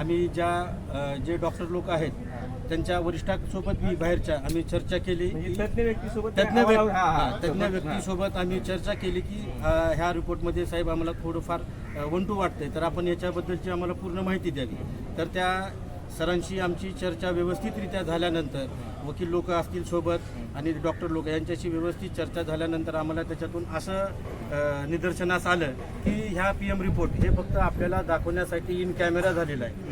आम्ही ज्या जे डॉक्टर लोक आहेत त्यांच्या वरिष्ठांसोबत मी बाहेरच्या आम्ही चर्चा केली. म्हणजे तज्ञ व्यक्तीसोबत तज्ञ ते व्यक्ती आवाल- तज्ञ सोबत- व्यक्तीसोबत आम्ही चर्चा केली की ह्या रिपोर्टमध्ये साहेब आम्हाला थोडंफार वंटू वाटतंय. तर आपण याच्याबद्दलची आम्हाला पूर्ण माहिती द्यावी. तर त्या सरांशी आमची चर्चा व्यवस्थितरित्या झाल्यानंतर वकील लोक असतील सोबत आणि डॉक्टर लोक यांच्याशी व्यवस्थित चर्चा झाल्यानंतर आम्हाला त्याच्यातून असं निदर्शनास आलं की ह्या पी एम रिपोर्ट हे फक्त आपल्याला दाखवण्यासाठी इन कॅमेरा झालेला आहे.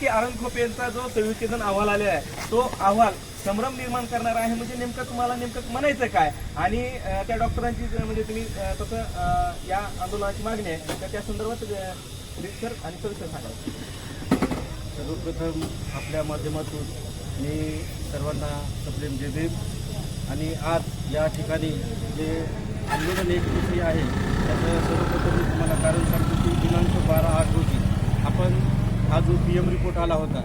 की आनंद खोपे यांचा जो संयुक्तीकरण अहवाल आलेला आहे तो अहवाल संभ्रम निर्माण करणारा आहे म्हणजे नेमकं तुम्हाला नेमकं म्हणायचं काय? आणि त्या डॉक्टरांची जर म्हणजे तुम्ही तसं या आंदोलनाची मागणी आहे तर त्या संदर्भात अं, आणि सविस्तर सांगा. सर्वप्रथम आपल्या माध्यमातून मी सर्वांना सप्रेम देते आणि आज या ठिकाणी जे आंदोलन एक दिवशी आहे त्याचं सर्वप्रथम मी तुम्हाला कारण सांगतो की दिनांक बारा आठ रोजी आपण हा जो पी एम रिपोर्ट आला होता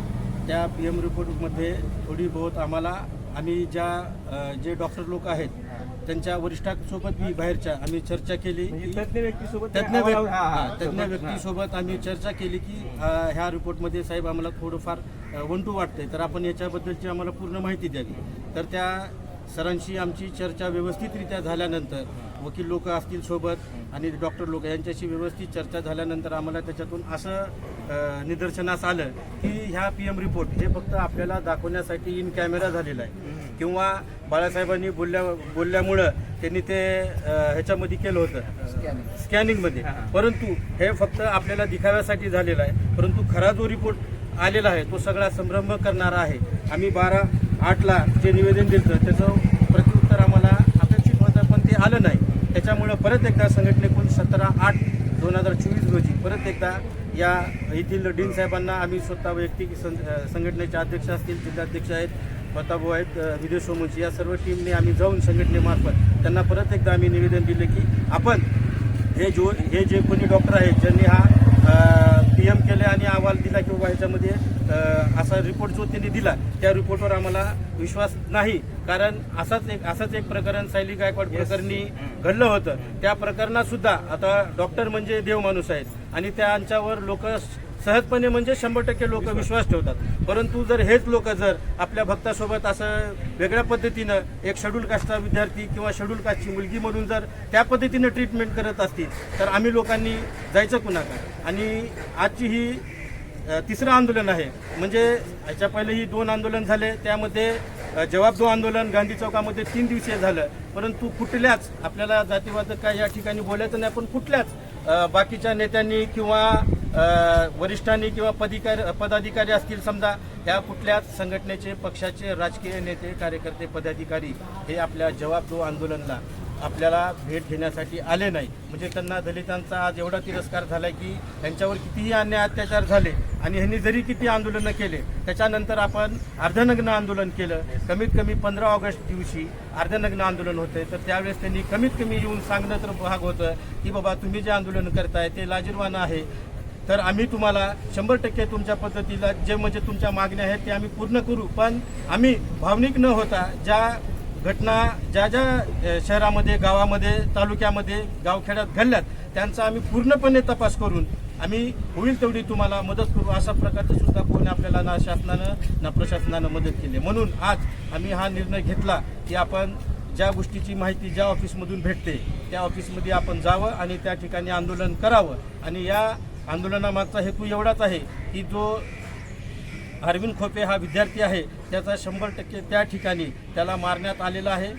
त्या पी एम रिपोर्टमध्ये थोडी बहुत आम्हाला आम्ही ज्या जे डॉक्टर लोक आहेत त्यांच्या वरिष्ठांसोबत मी बाहेरच्या आम्ही चर्चा केली. म्हणजे तज्ञ व्यक्तीसोबत ते तज्ञ आवाल- व्यक्ती तज्ञ सोबत- व्यक्तीसोबत आम्ही चर्चा केली की ह्या रिपोर्टमध्ये साहेब आम्हाला थोडंफार वंटू वाटतंय. तर आपण याच्याबद्दलची आम्हाला पूर्ण माहिती द्यावी. तर त्या सरांशी आमची चर्चा व्यवस्थितरित्या झाल्यानंतर वकील लोक असतील सोबत आणि डॉक्टर लोक यांच्याशी व्यवस्थित चर्चा झाल्यानंतर आम्हाला त्याच्यातून असं निदर्शनास आलं की ह्या पी एम रिपोर्ट हे फक्त आपल्याला दाखवण्यासाठी इन कॅमेरा झालेला आहे. किंवा बाळासाहेबांनी बोलल्या बोलल्यामुळं त्यांनी ते ह्याच्यामध्ये केलं होतं. स्कॅनिंगमध्ये परंतु हे फक्त आपल्याला दिखाव्यासाठी झालेलं आहे. परंतु खरा जो रिपोर्ट आलेला आहे तो सगळा संभ्रम करणारा आहे. आम्ही बारा आठला जे निवेदन दिलं त्याचं प्रत्युत्तर आम्हाला अपेक्षित होतं पण ते आलं नाही. त्याच्यामुळं परत एकदा संघटनेकडून सतरा आठ दोन हजार चोवीस रोजी परत एकदा या येथील डीन साहेबांना आम्ही स्वतः वैयक्तिक सं संघटनेचे अध्यक्ष असतील जिल्हाध्यक्ष आहेत प्रतापभाऊ आहेत विदेश विजय या सर्व टीमने आम्ही जाऊन संघटनेमार्फत त्यांना परत एकदा आम्ही निवेदन दिले की आपण हे जो हे जे कोणी डॉक्टर आहेत ज्यांनी हा एम केले आणि अहवाल दिला किंवा ह्याच्यामध्ये असा रिपोर्ट जो त्यांनी दिला त्या रिपोर्टवर आम्हाला विश्वास नाही. कारण असाच एक असंच एक प्रकरण सायली गायकवाड प्रकरणी घडलं होतं. त्या प्रकरणात सुद्धा आता डॉक्टर म्हणजे देव माणूस आहेत. आणि त्यांच्यावर लोक सहजपणे म्हणजे शंभर टक्के लोक विश्वास ठेवतात. परंतु जर हेच लोक जर आपल्या भक्तासोबत असं वेगळ्या पद्धतीनं एक शेड्यूल कास्टचा विद्यार्थी किंवा शेड्यूल कास्टची मुलगी म्हणून जर त्या पद्धतीनं ट्रीटमेंट करत असतील तर आम्ही लोकांनी जायचं कुणाकडे? आणि आजची ही तिसरं आंदोलन आहे. म्हणजे याच्या पहिले ही दोन आंदोलन झाले त्यामध्ये जवाब दो आंदोलन गांधी चौकामध्ये तीन दिवसीय झालं. परंतु कुठल्याच आपल्याला जातीवाद काय या ठिकाणी बोलायचं नाही पण कुठल्याच बाकीच्या नेत्यांनी किंवा वरिष्ठांनी किंवा पदिकार पदाधिकारी असतील समजा या कुठल्याच संघटनेचे पक्षाचे राजकीय नेते कार्यकर्ते पदाधिकारी हे आपल्या जवाब दो आंदोलनला आपल्याला भेट घेण्यासाठी आले नाही. म्हणजे त्यांना दलितांचा आज एवढा तिरस्कार झाला की त्यांच्यावर कितीही अन्याय अत्याचार झाले आणि ह्यांनी जरी किती आंदोलनं केले त्याच्यानंतर आपण अर्धनग्न आंदोलन केलं. कमीत कमी पंधरा ऑगस्ट दिवशी अर्धनग्न आंदोलन होते तर त्यावेळेस त्यांनी कमीत कमी येऊन सांगणं तर भाग होतं की बाबा तुम्ही जे आंदोलन करताय ते लाजीरवानं आहे. तर आम्ही तुम्हाला शंभर टक्के तुमच्या पद्धतीला जे म्हणजे तुमच्या मागण्या आहेत ते आम्ही पूर्ण करू. पण आम्ही भावनिक न होता ज्या घटना ज्या ज्या शहरामध्ये गावामध्ये तालुक्यामध्ये गावखेड्यात घडल्यात त्यांचा आम्ही पूर्णपणे तपास करून आम्ही होईल तेवढी तुम्हाला मदत करू अशा प्रकारचं सुद्धा कोणी आपल्याला ना शासनानं ना प्रशासनानं मदत केली. म्हणून आज आम्ही हा निर्णय घेतला की आपण ज्या गोष्टीची माहिती ज्या ऑफिसमधून भेटते त्या ऑफिसमध्ये आपण जावं आणि त्या ठिकाणी आंदोलन करावं. आणि या आंदोलनामागचा हेतू एवढाच आहे की जो अरविंद खोपे हा विद्यार्थी आहे त्याचा शंभर टक्के त्या ठिकाणी त्याला मारण्यात आलेला आहे.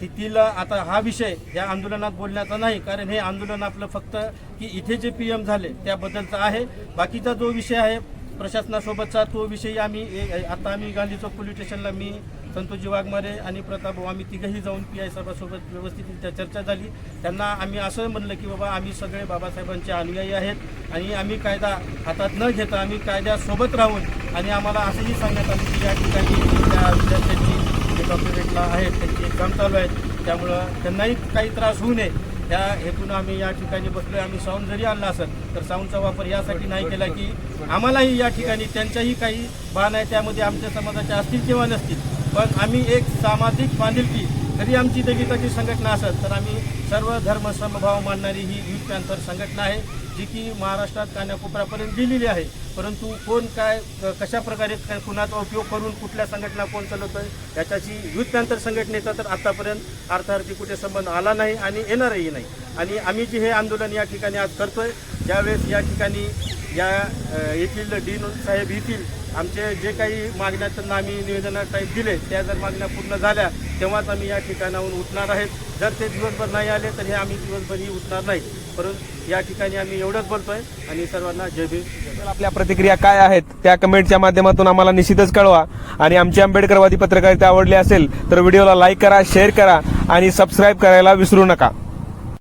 तिथील आता हा विषय या आंदोलनात बोलण्याचा नाही कारण हे आंदोलन आपलं फक्त की इथे जे पी एम झाले त्याबद्दलचा आहे. बाकीचा जो विषय आहे प्रशासनासोबतचा तो विषयी आम्ही ए- आता आम्ही गांधी चौक पोलीस स्टेशनला मी संतोषजी वाघमारे आणि प्रताप भाऊ आम्ही तिघंही जाऊन पी आय साहेबांसोबत व्यवस्थित चर्चा झाली. त्यांना आम्ही असं म्हणलं की बाबा आम्ही सगळे बाबासाहेबांचे अनुयायी आहेत आणि आम्ही कायदा हातात न घेता आम्ही कायद्यासोबत राहून आणि आम्हाला असंही सांगण्यात आलं की या ठिकाणी त्या विद्यार्थ्यांची जे डॉक्टरेटला आहेत त्यांची एक्झाम चालू आहेत त्यामुळं त्यांनाही काही त्रास होऊ नये. या हेतून आम्ही या ठिकाणी बसलोय. आम्ही साऊंड जरी आणला असेल तर साऊंडचा वापर यासाठी नाही केला की आम्हालाही या ठिकाणी त्यांच्याही काही भान आहे त्यामध्ये आमच्या समाजाच्या असतील किंवा नसतील पण आम्ही एक सामाजिक बांधिलकी जरी आमची दलिताची संघटना असेल तर आम्ही सर्व धर्म समभाव मानणारी ही युथ पॅन्थर संघटना आहे जी की महाराष्ट्रात कान्याकोपऱ्यापर्यंत गेलेली आहे. परंतु कोण काय कशा प्रकारे कुणाचा उपयोग करून कुठल्या संघटना कोण आहे याच्याशी युथ पॅन्थर संघटनेचा तर आत्तापर्यंत अर्थार्थी कुठे संबंध आला नाही आणि येणारही नाही. आणि आम्ही जे हे आंदोलन या ठिकाणी आज करतोय ज्यावेळेस या ठिकाणी या येथील डीन साहेब येथील आमचे जे काही मागण्या त्यांना आम्ही निवेदना टाईप दिले. त्या जर मागण्या पूर्ण झाल्या तेव्हाच आम्ही या ठिकाणाहून उठणार आहेत. जर ते दिवसभर नाही आले तर हे आम्ही दिवसभरही उठणार नाही. परंतु या ठिकाणी आम्ही एवढंच बोलतोय आणि सर्वांना जय भीम. तर आपल्या प्रतिक्रिया काय आहेत? त्या कमेंटच्या माध्यमातून आम्हाला निश्चितच कळवा. आणि आमची आंबेडकरवादी पत्रकारिता आवडली असेल तर व्हिडिओला लाईक करा शेअर करा आणि सबस्क्राईब करायला विसरू नका.